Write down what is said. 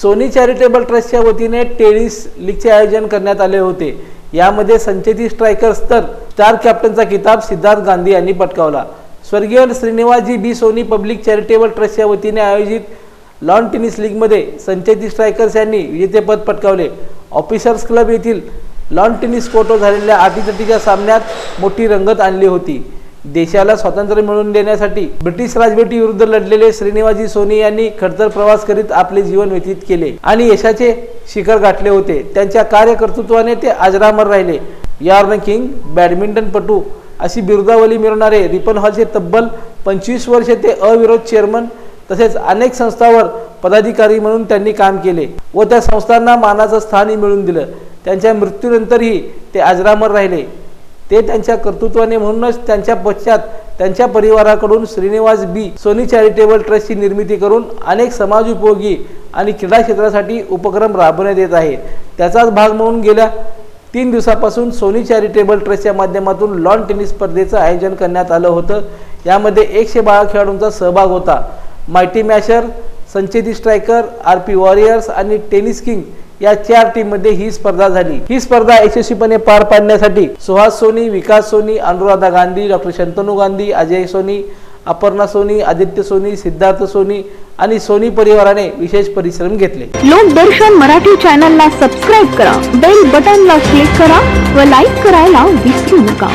Sony charitable ट्रस्टच्या वतीने tennis लीगचे आयोजन करण्यात आले होते. यामध्ये संचेती स्ट्रायकर्स तर स्टार कॅप्टनचा किताब सिद्धार्थ गांधी यांनी पटकावला. स्वर्गीय Shrinivasji B Soni public charitable ट्रस्टच्या वतीने आयोजित लॉन टेनिस लीगमध्ये संचेती स्ट्रायकर्स यांनी विजेतेपद पटकावले. ऑफिसर्स क्लब येथील लॉन टेनिस कोर्टवर झालेल्या आटीतटीच्या सामन्यात मोठी रंगत आणली होती. देशाला स्वातंत्र्य मिळवून देण्यासाठी ब्रिटिश राजवटीविरुद्ध लढलेले श्रीनिवाजी सोनी यांनी खडतर प्रवास करीत आपले जीवन व्यतीत केले आणि यशाचे शिखर गाठले होते. त्यांच्या कार्यकर्तृत्वाने ते अजरामर राहिले. यार्न किंग बॅडमिंटनपटू अशी बिरुदावली मिळवणारे रिपन हॉलचे तब्बल पंचवीस वर्षे ते अविरोध चेअरमन तसेच अनेक संस्थांवर पदाधिकारी म्हणून त्यांनी काम केले व त्या संस्थांना मानाचं स्थानही मिळवून दिलं. त्यांच्या मृत्यूनंतरही ते अजरामर राहिले. ते त्यांच्या कर्तृत्वाने म्हणूनच त्यांच्या पश्चात त्यांच्या परिवाराकडून श्रीनिवास बी सोनी चॅरिटेबल ट्रस्टची निर्मिती करून अनेक समाज उपयोगी आणि क्रीडा क्षेत्रासाठी उपक्रम राबवण्यात येत आहे. त्याचाच भाग म्हणून गेल्या तीन दिवसापासून सोनी चॅरिटेबल ट्रस्टच्या माध्यमातून लॉन टेनिस स्पर्धेचं आयोजन करण्यात आलं होतं. यामध्ये एकशे बारा खेळाडूंचा सहभाग होता. Mighty masher Sancheti striker R P warriors आणि टेनिस किंग या चार टीममध्ये ही स्पर्धा झाली. ही स्पर्धा यशस्वीपणे पार पाडण्यासाठी सुहास सोनी विकास सोनी अनुराधा गांधी डॉक्टर शंतनू गांधी अजय सोनी अपर्णा सोनी आदित्य सोनी सिद्धार्थ सोनी आणि सोनी परिवाराने विशेष परिश्रम घेतले. लोकदर्शन मराठी चॅनलला सबस्क्राईब करा बेल बटनला क्लिक करा व लाईक करायला विसरू नका.